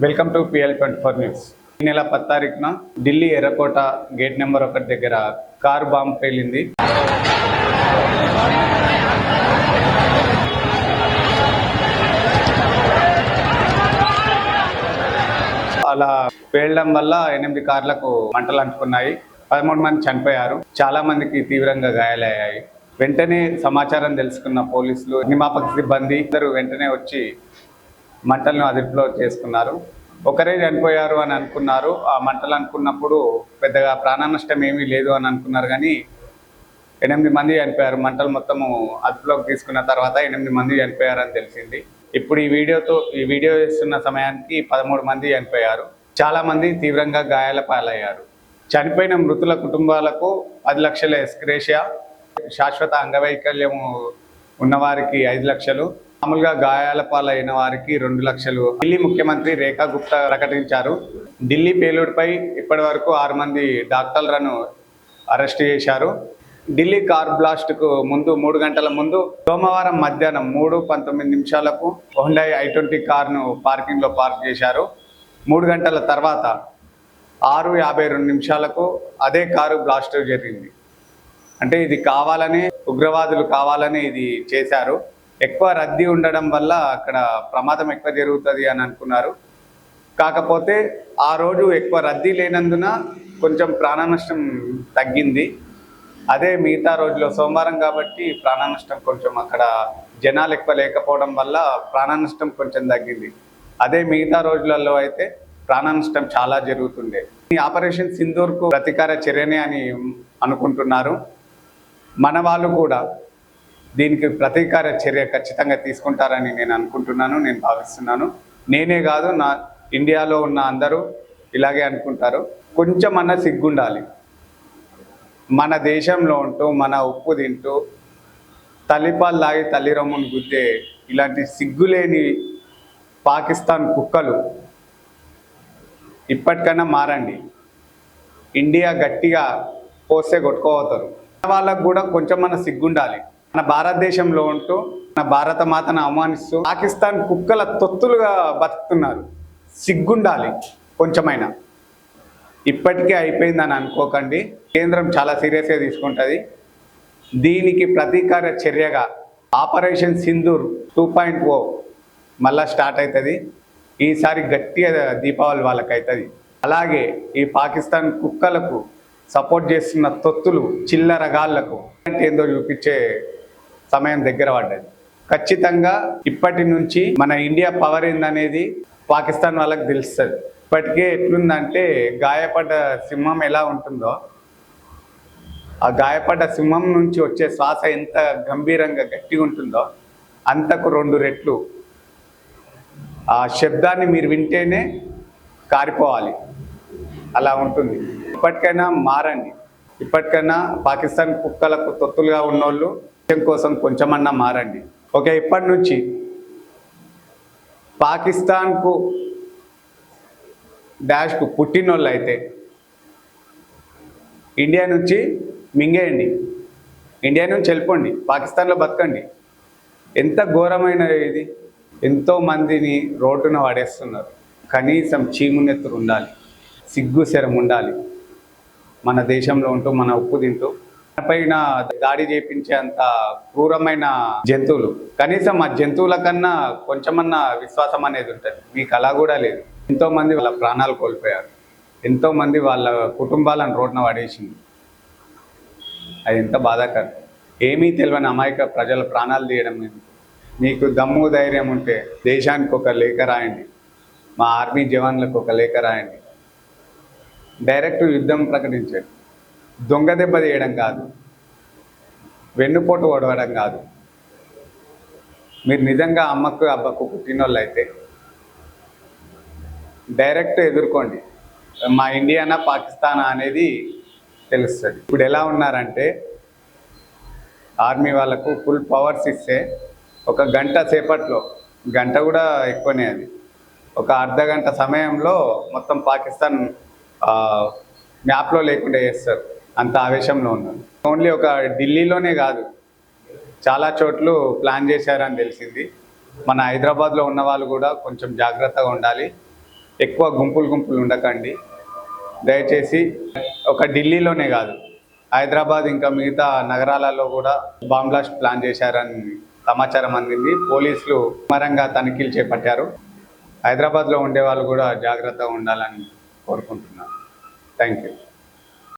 Welcome to PL twenty four news ఈ నెల పది తారీఖున ఢిల్లీ ఎర్రకోట గేట్ నెంబర్ ఒకటి దగ్గర కారు బాంబు పేలింది. అలా పేలడం వల్ల ఎనిమిది కార్లకు మంటలు అంటుకున్నాయి. పదమూడు మంది చనిపోయారు. చాలా మందికి తీవ్రంగా గాయాలయ్యాయి. వెంటనే సమాచారం తెలుసుకున్న పోలీసులు నిమాపక సిబ్బంది ఇద్దరు వెంటనే వచ్చి మంటలను అదుపులో చేసుకున్నారు. ఒకరే చనిపోయారు అని అనుకున్నారు. ఆ మంటలు అనుకున్నప్పుడు పెద్దగా ప్రాణ నష్టం ఏమీ లేదు అని అనుకున్నారు కానీ ఎనిమిది మంది చనిపోయారు. మంటలు మొత్తము అదుపులోకి తీసుకున్న తర్వాత ఎనిమిది మంది చనిపోయారని తెలిసింది. ఇప్పుడు ఈ వీడియోతో ఈ వీడియో ఇస్తున్న సమయానికి పదమూడు మంది చనిపోయారు. చాలామంది తీవ్రంగా గాయాల పాలయ్యారు. చనిపోయిన మృతుల కుటుంబాలకు పది లక్షల ఎస్క్రేషియా శాశ్వత అంగవైకల్యము ఉన్నవారికి ఐదు లక్షలు మామూలుగా గాయాల పాలైన వారికి రెండు లక్షలు. ఢిల్లీ ముఖ్యమంత్రి రేఖా గుప్తా ప్రకటించారు. ఢిల్లీ పేలుడుపై ఇప్పటి వరకు ఆరు మంది డాక్టర్లను అరెస్ట్ చేశారు. ఢిల్లీ కార్ బ్లాస్ట్కు ముందు మూడు గంటల ముందు సోమవారం మధ్యాహ్నం మూడు పంతొమ్మిది నిమిషాలకు హుండై ఐ ట్వంటీ కార్ను పార్కింగ్లో పార్క్ చేశారు. మూడు గంటల తర్వాత ఆరు యాభై రెండు నిమిషాలకు అదే కారు బ్లాస్ట్ జరిగింది. అంటే ఇది కావాలని ఉగ్రవాదులు కావాలని ఇది చేశారు. ఎక్కువ రద్దీ ఉండడం వల్ల అక్కడ ప్రమాదం ఎక్కువ జరుగుతుంది అని అనుకున్నారు. కాకపోతే ఆ రోజు ఎక్కువ రద్దీ లేనందున కొంచెం ప్రాణ నష్టం తగ్గింది. అదే మిగతా రోజులో సోమవారం కాబట్టి ప్రాణ నష్టం కొంచెం అక్కడ జనాలు ఎక్కువ లేకపోవడం వల్ల ప్రాణ నష్టం కొంచెం తగ్గింది. అదే మిగతా రోజులలో అయితే ప్రాణ నష్టం చాలా జరుగుతుండే. ఈ ఆపరేషన్ సింధూర్కు ప్రతీకార చర్యనే అని అనుకుంటున్నారు. మన వాళ్ళు కూడా దీనికి ప్రతీకార చర్య ఖచ్చితంగా తీసుకుంటారని నేను అనుకుంటున్నాను నేను భావిస్తున్నాను. నేనే కాదు నా ఇండియాలో ఉన్న అందరూ ఇలాగే అనుకుంటారు. కొంచెం అన్న సిగ్గుండాలి. మన దేశంలో ఉంటూ మన ఉప్పు తింటూ తల్లిపాలు లాగి తల్లి రొమ్మును గుద్దే ఇలాంటి సిగ్గులేని పాకిస్తాన్ కుక్కలు ఇప్పటికన్నా మారండి. ఇండియా గట్టిగా పోస్తే కొట్టుకోవతారు వాళ్ళకు కూడా కొంచెం మన సిగ్గుండాలి. మన భారతదేశంలో ఉంటూ మన భారత మాతను అవమానిస్తూ పాకిస్తాన్ కుక్కల తొత్తులుగా బతుకుతున్నారు. సిగ్గుండాలి కొంచెమైనా. ఇప్పటికే అయిపోయిందని అనుకోకండి. కేంద్రం చాలా సీరియస్గా తీసుకుంటుంది. దీనికి ప్రతీకార చర్యగా operation Sindoor two point O మళ్ళా స్టార్ట్ అవుతుంది ఈసారి గట్టిగా దీపావళి వాళ్ళకి అవుతుంది అలాగే ఈ పాకిస్తాన్ కుక్కలకు సపోర్ట్ చేస్తున్న తొత్తులు చిల్లరగాళ్ళకు ఏందో చూపించే సమయం దగ్గర పడ్డది. ఖచ్చితంగా ఇప్పటి నుంచి మన ఇండియా పవర్ ఏందనేది పాకిస్తాన్ వాళ్ళకి తెలుస్తుంది. ఇప్పటికే ఎట్లుందంటే గాయపడ్డ సింహం ఎలా ఉంటుందో ఆ గాయపడ్డ సింహం నుంచి వచ్చే శ్వాస ఎంత గంభీరంగా గట్టిగా ఉంటుందో అంతకు రెండు రెట్లు. ఆ శబ్దాన్ని మీరు వింటేనే కారిపోవాలి. అలా ఉంటుంది. ఇప్పటికైనా మారండి. ఇప్పటికైనా పాకిస్తాన్ కుక్కలకు తొత్తులుగా ఉన్నోళ్ళు కోసం కొంచెమన్నా మారండి. ఓకే ఇప్పటి నుంచి పాకిస్తాన్కు డాష్కు పుట్టినోళ్ళు అయితే ఇండియా నుంచి మింగేయండి. ఇండియా నుంచి వెళ్ళిపోండి. పాకిస్తాన్లో బతకండి. ఎంత ఘోరమైన ఇది. ఎంతో మందిని రోడ్డున వాడేస్తున్నారు కనీసం చీమునెత్తులు ఉండాలి. సిగ్గు శరం ఉండాలి. మన దేశంలో ఉంటూ మన ఉప్పు తింటూ పైన దాడి చేపించే అంత క్రూరమైన జంతువులు. కనీసం ఆ జంతువుల కన్నా కొంచెమన్నా విశ్వాసం అనేది ఉంటుంది. మీకు అలా కూడా లేదు. ఎంతో మంది వాళ్ళ ప్రాణాలు కోల్పోయారు. ఎంతో మంది వాళ్ళ కుటుంబాలను రోడ్న పడేసింది. అది ఎంత బాధాకరం. ఏమీ తెలియని అమాయక ప్రజల ప్రాణాలు తీయడం లేదు. మీకు దమ్ము ధైర్యం ఉంటే దేశానికి ఒక లేఖ రాయండి. మా ఆర్మీ జవాన్లకు ఒక లేఖ రాయండి. డైరెక్ట్ యుద్ధం ప్రకటించండి. దొంగ దెబ్బ తీయడం కాదు. వెన్నుపోటు ఓడవడం కాదు. మీరు నిజంగా అమ్మకు అబ్బకు పుట్టినోళ్ళు అయితే డైరెక్ట్ ఎదుర్కోండి. మా ఇండియానా పాకిస్తానా అనేది తెలుస్తుంది. ఇప్పుడు ఎలా ఉన్నారంటే ఆర్మీ వాళ్ళకు ఫుల్ పవర్స్ ఇస్తే ఒక గంట సేపట్లో గంట కూడా ఎక్కువనే అది. ఒక అర్ధ గంట సమయంలో మొత్తం పాకిస్తాన్ మ్యాప్లో లేకుండా చేస్తారు. అంత ఆవేశంలో ఉన్నాను ఓన్లీ ఒక ఢిల్లీలోనే కాదు చాలా చోట్లు ప్లాన్ చేశారని తెలిసింది. మన హైదరాబాద్లో ఉన్న వాళ్ళు కూడా కొంచెం జాగ్రత్తగా ఉండాలి. ఎక్కువ గుంపులు గుంపులు ఉండకండి. దయచేసి ఒక ఢిల్లీలోనే కాదు హైదరాబాద్ ఇంకా మిగతా నగరాలలో కూడా బాంబ్లాస్ట్ ప్లాన్ చేశారని సమాచారం అందింది. పోలీసులు మరంగా తనిఖీలు చేపట్టారు. హైదరాబాద్లో ఉండే వాళ్ళు కూడా జాగ్రత్తగా ఉండాలని కోరుకుంటున్నాను. Thank you.